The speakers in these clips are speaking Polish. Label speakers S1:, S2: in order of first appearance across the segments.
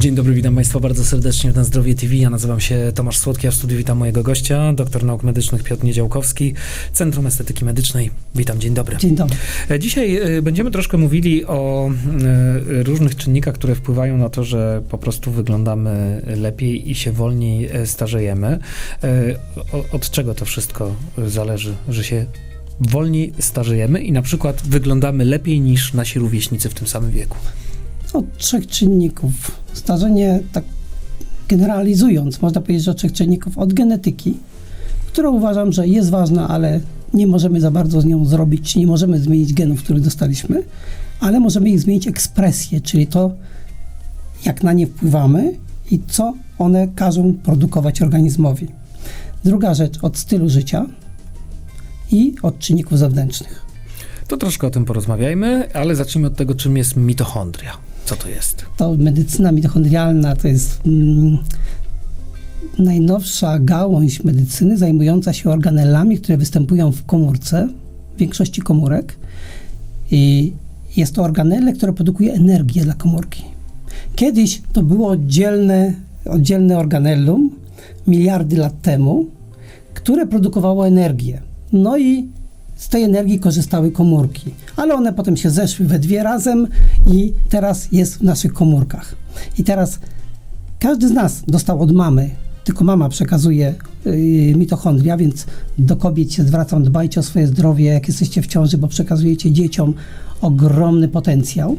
S1: Dzień dobry, witam Państwa bardzo serdecznie w Na Zdrowie TV. Ja nazywam się Tomasz Słodki, a w studiu witam mojego gościa, doktor nauk medycznych Piotr Niedziałkowski, Centrum Estetyki Medycznej. Witam, dzień dobry.
S2: Dzień dobry.
S1: E, Dzisiaj e, będziemy troszkę mówili o e, różnych czynnikach, które wpływają na to, że po prostu wyglądamy lepiej i się wolniej starzejemy. Od czego to wszystko zależy, że się wolniej starzejemy i na przykład wyglądamy lepiej niż nasi rówieśnicy w tym samym wieku?
S2: Od trzech czynników. Starzenie, tak generalizując, można powiedzieć, że od trzech czynników. Od genetyki, która uważam, że jest ważna, ale nie możemy za bardzo z nią zrobić, nie możemy zmienić genów, które dostaliśmy, ale możemy ich zmienić ekspresję, czyli to, jak na nie wpływamy i co one każą produkować organizmowi. Druga rzecz, od stylu życia i od czynników zewnętrznych.
S1: To troszkę o tym porozmawiajmy, ale zacznijmy od tego, czym jest mitochondria. Co to jest?
S2: to medycyna mitochondrialna to jest mm, najnowsza gałąź medycyny zajmująca się organellami, które występują w komórce, w większości komórek. I jest to organelle, które produkuje energię dla komórki. Kiedyś to było oddzielne, oddzielne organellum, miliardy lat temu, które produkowało energię. No i z tej energii korzystały komórki, ale one potem się zeszły we dwie razem i teraz jest w naszych komórkach. I teraz każdy z nas dostał od mamy, tylko mama przekazuje yy, mitochondria, więc do kobiet się zwracam, dbajcie o swoje zdrowie, jak jesteście w ciąży, bo przekazujecie dzieciom ogromny potencjał.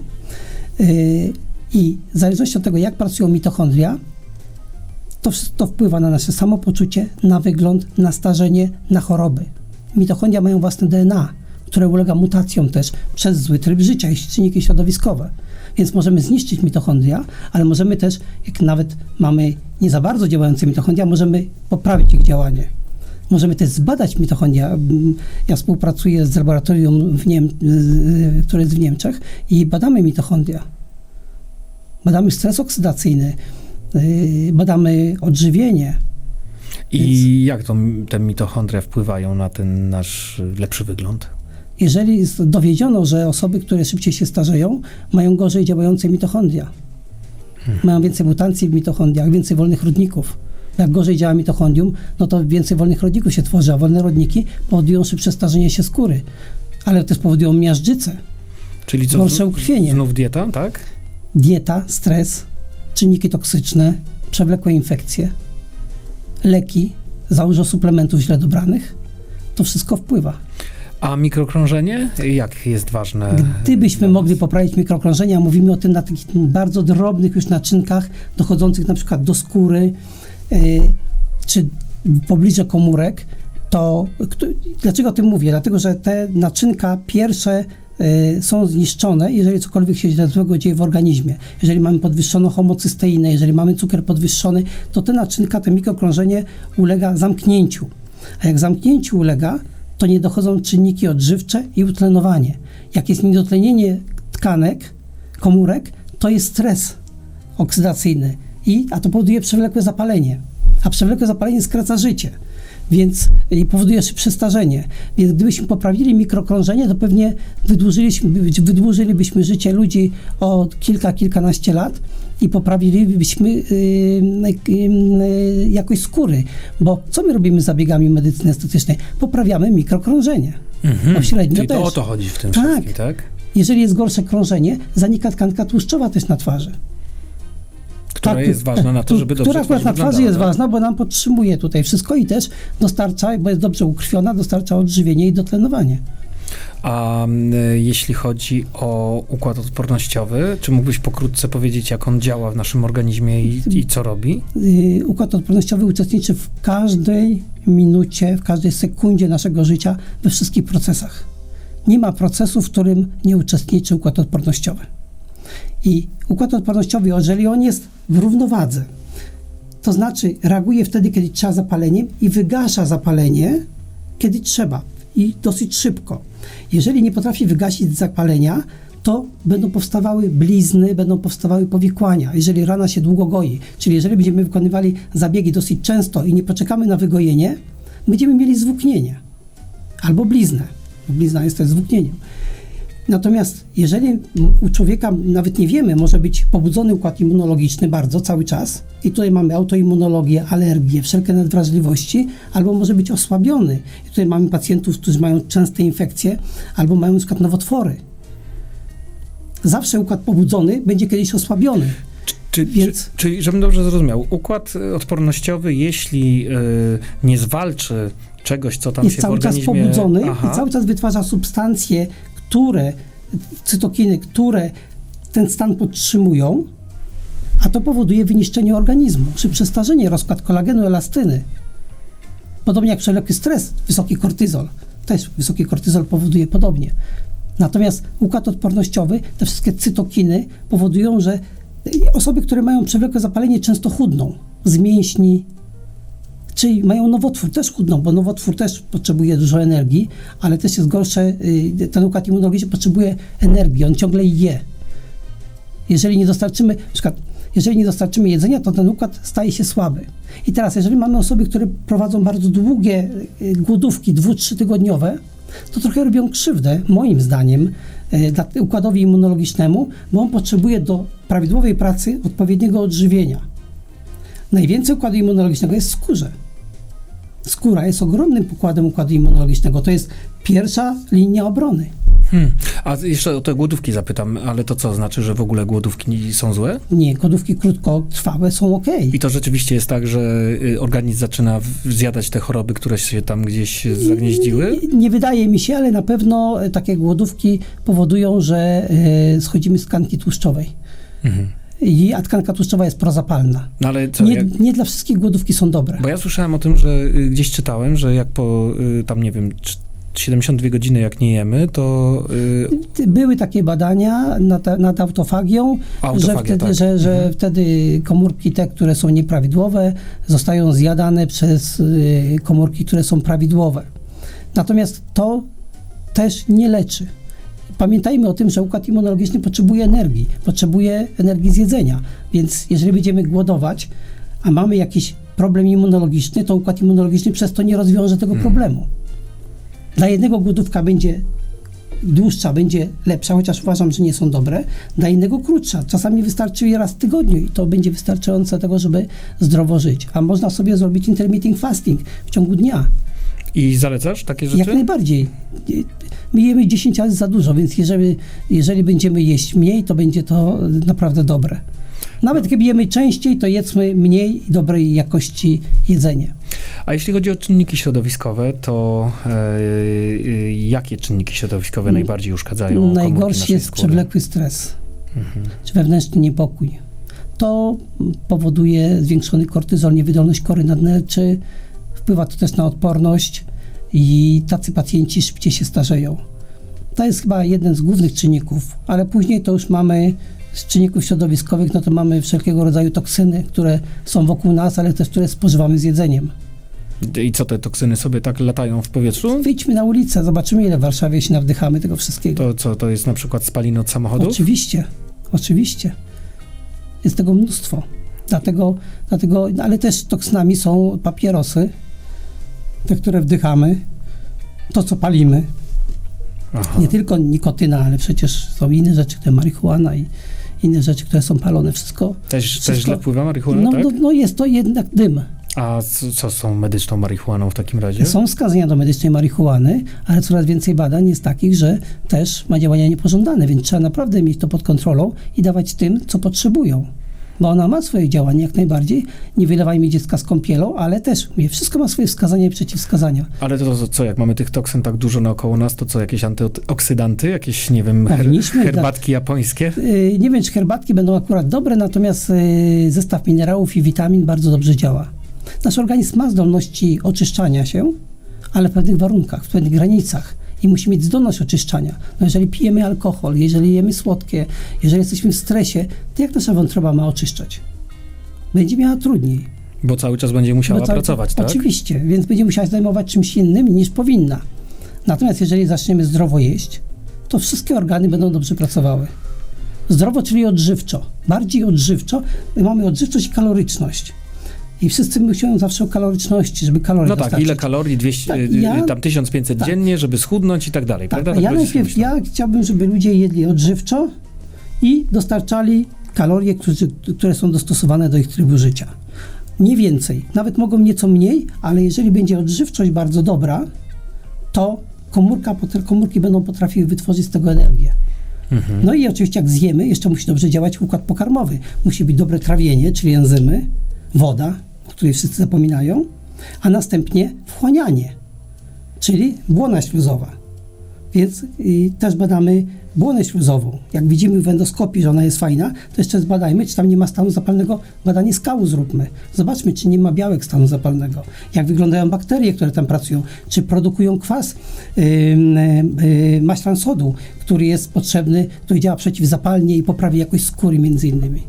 S2: Yy, I w zależności od tego, jak pracują mitochondria, to wszystko wpływa na nasze samopoczucie, na wygląd, na starzenie, na choroby. Mitochondria mają własne DNA, które ulega mutacjom też przez zły tryb życia i czynniki środowiskowe. Więc możemy zniszczyć mitochondria, ale możemy też, jak nawet mamy nie za bardzo działające mitochondria, możemy poprawić ich działanie. Możemy też zbadać mitochondria. Ja współpracuję z laboratorium, w Niem- które jest w Niemczech i badamy mitochondria. Badamy stres oksydacyjny, y, badamy odżywienie.
S1: I jak to, te mitochondria wpływają na ten nasz lepszy wygląd?
S2: Jeżeli dowiedziono, że osoby, które szybciej się starzeją, mają gorzej działające mitochondria. Mają więcej mutacji w mitochondriach, więcej wolnych rodników. Jak gorzej działa mitochondrium, no to więcej wolnych rodników się tworzy, a wolne rodniki powodują szybsze starzenie się skóry, ale też powodują miażdżycę,
S1: Czyli co?
S2: gorsze ukrwienie.
S1: Znów dieta, tak?
S2: Dieta, stres, czynniki toksyczne, przewlekłe infekcje, leki, za dużo suplementów źle dobranych. To wszystko wpływa.
S1: A mikrokrążenie? Jak jest ważne?
S2: Gdybyśmy mogli poprawić mikrokrążenie, a mówimy o tym na takich bardzo drobnych już naczynkach, dochodzących na przykład do skóry, yy, czy w pobliże komórek, to dlaczego o tym mówię? Dlatego, że te naczynka pierwsze są zniszczone, jeżeli cokolwiek się źle złego dzieje w organizmie. Jeżeli mamy podwyższoną homocysteinę, jeżeli mamy cukier podwyższony, to te naczynka, to mikrokrążenie ulega zamknięciu. A jak zamknięciu ulega, to nie dochodzą czynniki odżywcze i utlenowanie. Jak jest niedotlenienie tkanek, komórek, to jest stres oksydacyjny, i, a to powoduje przewlekłe zapalenie. A przewlekłe zapalenie skraca życie, więc i powoduje szybsze starzenie. Więc gdybyśmy poprawili mikrokrążenie, to pewnie wydłużylibyśmy życie ludzi o kilka, kilkanaście lat i poprawilibyśmy yy, yy, jakość skóry. Bo co my robimy z zabiegami medycyny estetycznej? Poprawiamy mikrokrążenie.
S1: Mhm.
S2: średnio
S1: Czyli to
S2: też.
S1: o to chodzi w tym
S2: Tak.
S1: wszystkim, tak?
S2: Jeżeli jest gorsze krążenie, zanika tkanka tłuszczowa też na twarzy.
S1: Która
S2: Tak,
S1: jest ważna na to, żeby dobrze
S2: Która akurat na twarzy jest
S1: tak?
S2: ważna, bo nam podtrzymuje tutaj wszystko i też dostarcza, bo jest dobrze ukrwiona, dostarcza odżywienie i dotlenowanie.
S1: A jeśli chodzi o układ odpornościowy, czy mógłbyś pokrótce powiedzieć, jak on działa w naszym organizmie i, i co robi?
S2: Yy, Układ odpornościowy uczestniczy w każdej minucie, w każdej sekundzie naszego życia, we wszystkich procesach. Nie ma procesu, w którym nie uczestniczy układ odpornościowy. I układ odpornościowy, jeżeli on jest w równowadze, to znaczy reaguje wtedy, kiedy trzeba zapaleniem i wygasza zapalenie, kiedy trzeba i dosyć szybko. Jeżeli nie potrafi wygasić zapalenia, to będą powstawały blizny, będą powstawały powikłania, jeżeli rana się długo goi. Czyli jeżeli będziemy wykonywali zabiegi dosyć często i nie poczekamy na wygojenie, będziemy mieli zwłóknienie albo bliznę. Blizna jest też zwłóknieniem. Natomiast jeżeli u człowieka nawet nie wiemy, może być pobudzony układ immunologiczny bardzo cały czas, i tutaj mamy autoimmunologię, alergie, wszelkie nadwrażliwości, albo może być osłabiony. I tutaj mamy pacjentów, którzy mają częste infekcje, albo mają przykład nowotwory. Zawsze układ pobudzony będzie kiedyś osłabiony.
S1: Czy,
S2: Więc-
S1: czy, czyli, żebym dobrze zrozumiał, układ y, odpornościowy, jeśli y, nie zwalczy czegoś, co tam
S2: jest
S1: się
S2: cały
S1: w
S2: czas
S1: organizmie...
S2: pobudzony
S1: Aha.
S2: i cały czas wytwarza substancje, które, cytokiny, które ten stan podtrzymują, a to powoduje wyniszczenie organizmu, czy przestarzenie, rozkład kolagenu, elastyny. Podobnie jak przewlekły stres, wysoki kortyzol. Też wysoki kortyzol powoduje podobnie. Natomiast układ odpornościowy, te wszystkie cytokiny powodują, że osoby, które mają przewlekłe zapalenie często chudną z mięśni, Czyli mają nowotwór, też chudną, bo nowotwór też potrzebuje dużo energii, ale też jest gorsze, y, ten układ immunologiczny potrzebuje energii, on ciągle je. Jeżeli nie dostarczymy, na przykład, jeżeli nie dostarczymy jedzenia, to ten układ staje się słaby. I teraz, jeżeli mamy osoby, które prowadzą bardzo długie y, głodówki, dwu, trzy tygodniowe, to trochę robią krzywdę, moim zdaniem, y, układowi immunologicznemu, bo on potrzebuje do prawidłowej pracy odpowiedniego odżywienia. Najwięcej układu immunologicznego jest w skórze. Skóra jest ogromnym pokładem układu immunologicznego. To jest pierwsza linia obrony.
S1: Hmm. A jeszcze o te głodówki zapytam, ale to co, znaczy, że w ogóle głodówki są złe?
S2: Nie, kodówki krótkotrwałe są ok.
S1: I to rzeczywiście jest tak, że y, organizm zaczyna zjadać te choroby, które się tam gdzieś zagnieździły?
S2: Nie wydaje mi się, ale na pewno e, takie głodówki powodują, że e, schodzimy z tkanki tłuszczowej.
S1: Mhm.
S2: I, a tkanka tłuszczowa jest prozapalna.
S1: No ale co,
S2: Nie,
S1: jak,
S2: nie dla wszystkich głodówki są dobre.
S1: bo ja słyszałem o tym, że y, gdzieś czytałem, że jak po y, tam, nie wiem, cz- 72 godziny jak nie jemy, to y,
S2: Były takie badania nad, nad autofagią, że,
S1: autofagia,
S2: wtedy,
S1: tak.
S2: że, że
S1: Mhm.
S2: wtedy komórki te, które są nieprawidłowe, zostają zjadane przez komórki, które są prawidłowe. Natomiast to też nie leczy. Pamiętajmy o tym, że układ immunologiczny potrzebuje energii, potrzebuje energii z jedzenia. Więc jeżeli będziemy głodować, a mamy jakiś problem immunologiczny, to układ immunologiczny przez to nie rozwiąże tego
S1: Mhm.
S2: problemu. Dla jednego głodówka będzie dłuższa, będzie lepsza, chociaż uważam, że nie są dobre. Dla innego krótsza. Czasami wystarczy je raz w tygodniu i to będzie wystarczające do tego, żeby zdrowo żyć. A można sobie zrobić intermittent fasting w ciągu dnia.
S1: I zalecasz takie rzeczy?
S2: Jak najbardziej. My jemy 10 razy za dużo, więc jeżeli, jeżeli będziemy jeść mniej, to będzie to naprawdę dobre. Nawet kiedy jemy częściej, to jedzmy mniej dobrej jakości jedzenie.
S1: A jeśli chodzi o czynniki środowiskowe, to e, y, jakie czynniki środowiskowe
S2: Mm.
S1: najbardziej uszkadzają
S2: Najgorszy jest
S1: skóry?
S2: przewlekły stres.
S1: Mhm.
S2: czy wewnętrzny niepokój. To powoduje zwiększony kortyzol, niewydolność kory nadnerczy, wpływa to też na odporność i tacy pacjenci szybciej się starzeją. To jest chyba jeden z głównych czynników, ale później to już mamy z czynników środowiskowych, no to mamy wszelkiego rodzaju toksyny, które są wokół nas, ale też które spożywamy z jedzeniem.
S1: I co, te toksyny sobie tak latają w powietrzu?
S2: Wyjdźmy na ulicę, zobaczymy ile w Warszawie się nawdychamy tego wszystkiego.
S1: To co, to jest na przykład spaliny od samochodów?
S2: Oczywiście, oczywiście. Jest tego mnóstwo. Dlatego, dlatego, ale też toksynami są papierosy, te, które wdychamy, to, co palimy.
S1: Aha.
S2: Nie tylko nikotyna, ale przecież są inne rzeczy, które marihuana i inne rzeczy, które są palone. Wszystko.
S1: Też,
S2: wszystko-
S1: też źle wpływa marihuana,
S2: No,
S1: tak?
S2: no, no jest to jednak dym.
S1: A co, co z tą medyczną marihuaną w takim razie?
S2: Są wskazania do medycznej marihuany, ale coraz więcej badań jest takich, że też ma działania niepożądane, więc trzeba naprawdę mieć to pod kontrolą i dawać tym, co potrzebują. Bo ona ma swoje działanie jak najbardziej. Nie wylewajmy dziecka z kąpielą, ale też mówię, wszystko ma swoje wskazania i przeciwwskazania.
S1: Ale to, to co, jak mamy tych toksyn tak dużo naokoło nas, to co, jakieś antyoksydanty, jakieś, nie wiem, her,
S2: Powinniśmy
S1: herbatki japońskie?
S2: Yy, Nie wiem, czy herbatki będą akurat dobre, natomiast yy, zestaw minerałów i witamin bardzo dobrze działa. Nasz organizm ma zdolności oczyszczania się, ale w pewnych warunkach, w pewnych granicach. I musi mieć zdolność oczyszczania. No jeżeli pijemy alkohol, jeżeli jemy słodkie, jeżeli jesteśmy w stresie, to jak nasza wątroba ma oczyszczać? Będzie miała trudniej.
S1: Bo cały czas będzie musiała
S2: cały-
S1: pracować, tak?
S2: Oczywiście, więc będzie musiała zajmować czymś innym niż powinna. Natomiast jeżeli zaczniemy zdrowo jeść, to wszystkie organy będą dobrze pracowały. Zdrowo, czyli odżywczo. Bardziej odżywczo. My mamy odżywczość i kaloryczność. I wszyscy myślą zawsze o kaloryczności, żeby kalorie
S1: No tak,
S2: dostarczyć.
S1: ile kalorii, 200,
S2: Tak,
S1: y,
S2: ja-
S1: tam 1500
S2: tak.
S1: dziennie, żeby schudnąć i tak dalej,
S2: Tak,
S1: prawda?
S2: ja
S1: Tak ludzie
S2: najpierw, ja chciałbym, żeby ludzie jedli odżywczo i dostarczali kalorie, które są dostosowane do ich trybu życia. Nie więcej, nawet mogą nieco mniej, ale jeżeli będzie odżywczość bardzo dobra, to komórka, komórki będą potrafiły wytworzyć z tego energię.
S1: Mhm.
S2: No i oczywiście jak zjemy, jeszcze musi dobrze działać układ pokarmowy. Musi być dobre trawienie, czyli enzymy, woda, której wszyscy zapominają, a następnie wchłanianie, czyli błona śluzowa. Więc też badamy błonę śluzową. Jak widzimy w endoskopii, że ona jest fajna, to jeszcze zbadajmy, czy tam nie ma stanu zapalnego. Badanie skału zróbmy. Zobaczmy, czy nie ma białek stanu zapalnego. Jak wyglądają bakterie, które tam pracują. Czy produkują kwas yy, yy, maślan sodu, który jest potrzebny, który działa przeciwzapalnie i poprawia jakość skóry między innymi.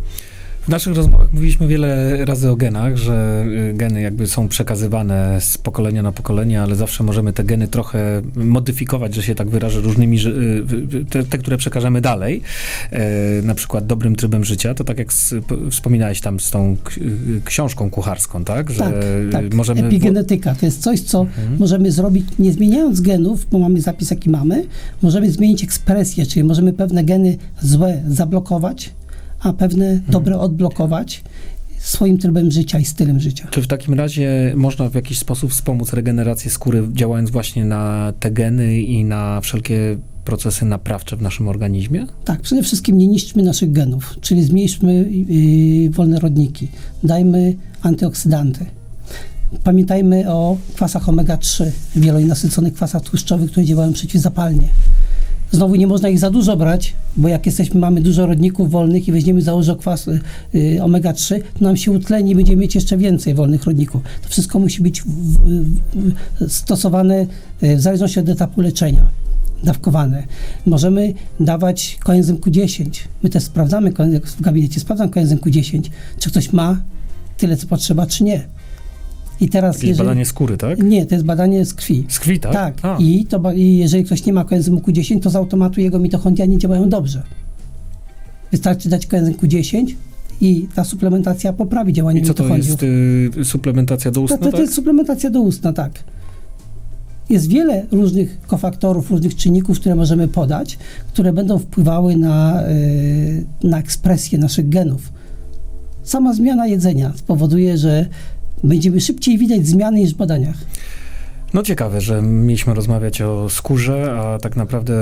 S1: W naszych rozmowach mówiliśmy wiele razy o genach, że y, geny jakby są przekazywane z pokolenia na pokolenie, ale zawsze możemy te geny trochę modyfikować, że się tak wyrażę, różnymi, y, te, te które przekażemy dalej, e, na przykład dobrym trybem życia, to tak jak wspominałeś tam z tą y, książką kucharską, tak? Że
S2: tak, tak.
S1: możemy...
S2: Epigenetyka to jest coś, co
S1: Mhm.
S2: możemy zrobić nie zmieniając genów, bo mamy zapis jaki mamy, możemy zmienić ekspresję, czyli możemy pewne geny złe zablokować, a pewne
S1: Mhm.
S2: dobre odblokować swoim trybem życia i stylem życia.
S1: Czy w takim razie można w jakiś sposób wspomóc regenerację skóry, działając właśnie na te geny i na wszelkie procesy naprawcze w naszym organizmie?
S2: Tak, przede wszystkim nie niszczmy naszych genów, czyli zmniejszmy yy, wolne rodniki, dajmy antyoksydanty. Pamiętajmy o kwasach omega-3, wielonasyconych kwasach tłuszczowych, które działają przeciwzapalnie. Znowu nie można ich za dużo brać, bo jak jesteśmy, mamy dużo rodników wolnych i weźmiemy założę kwas y, omega-3, to nam się utleni i będziemy mieć jeszcze więcej wolnych rodników. To wszystko musi być w, w, w, stosowane y, w zależności od etapu leczenia dawkowane. Możemy dawać koenzym Q10. My też sprawdzamy w gabinecie, sprawdzam koenzym Q10, czy ktoś ma tyle, co potrzeba, czy nie. I teraz,
S1: Jakieś
S2: jeżeli...
S1: badanie skóry, tak?
S2: Nie, to jest badanie z krwi.
S1: Z krwi, tak?
S2: Tak,
S1: A.
S2: I, to, i jeżeli ktoś nie ma koenzymu Q10, to z automatu jego mitochondria nie działają dobrze. Wystarczy dać koenzym Q10 i ta suplementacja poprawi działanie
S1: I co to jest y, suplementacja do
S2: To, to, to
S1: tak?
S2: jest suplementacja doustna, tak. Jest wiele różnych kofaktorów, różnych czynników, które możemy podać, które będą wpływały na, y, na ekspresję naszych genów. Sama zmiana jedzenia spowoduje, że będziemy szybciej widać zmiany niż w badaniach.
S1: No ciekawe, że mieliśmy rozmawiać o skórze, a tak naprawdę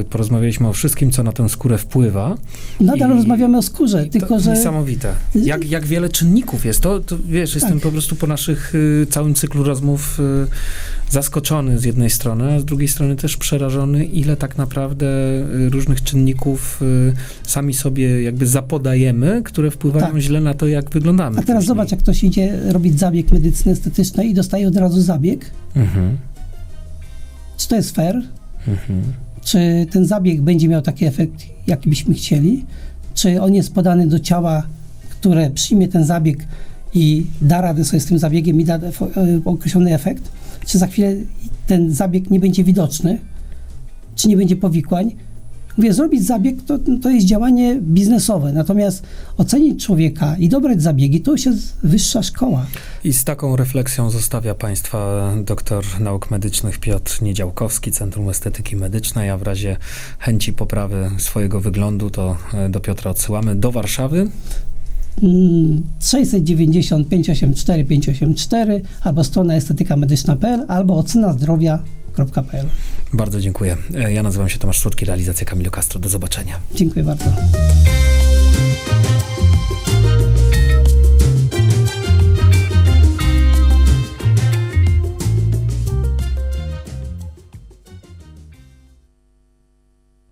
S1: y, porozmawialiśmy o wszystkim, co na tę skórę wpływa.
S2: Nadal
S1: I-
S2: rozmawiamy o skórze, tylko
S1: to
S2: że...
S1: Niesamowite. Jak, jak wiele czynników jest. To, to wiesz, jestem
S2: Tak.
S1: po prostu po naszych y, całym cyklu rozmów y, zaskoczony z jednej strony, a z drugiej strony też przerażony, ile tak naprawdę y, różnych czynników y, sami sobie jakby zapodajemy, które wpływają
S2: Tak.
S1: źle na to, jak wyglądamy.
S2: A teraz
S1: później.
S2: zobacz, jak ktoś idzie robić zabieg medycyny estetycznej i dostaje od razu zabieg.
S1: Mhm.
S2: Czy to jest fair?
S1: Mhm.
S2: Czy ten zabieg będzie miał taki efekt, jaki byśmy chcieli? Czy on jest podany do ciała, które przyjmie ten zabieg i da radę sobie z tym zabiegiem i da e, określony efekt? Czy za chwilę ten zabieg nie będzie widoczny? Czy nie będzie powikłań? Mówię, zrobić zabieg to, to jest działanie biznesowe, natomiast ocenić człowieka i dobrać zabiegi to już jest wyższa szkoła.
S1: I z taką refleksją zostawia Państwa doktor nauk medycznych Piotr Niedziałkowski, Centrum Estetyki Medycznej, a w razie chęci poprawy swojego wyglądu to e, do Piotra odsyłamy do Warszawy.
S2: Mm, 690 584 584 albo strona estetykamedyczna.pl albo ocenazdrowia.pl.
S1: Bardzo dziękuję. E, Ja nazywam się Tomasz Słodki, realizacja Kamilo Castro. Do zobaczenia.
S2: Dziękuję bardzo.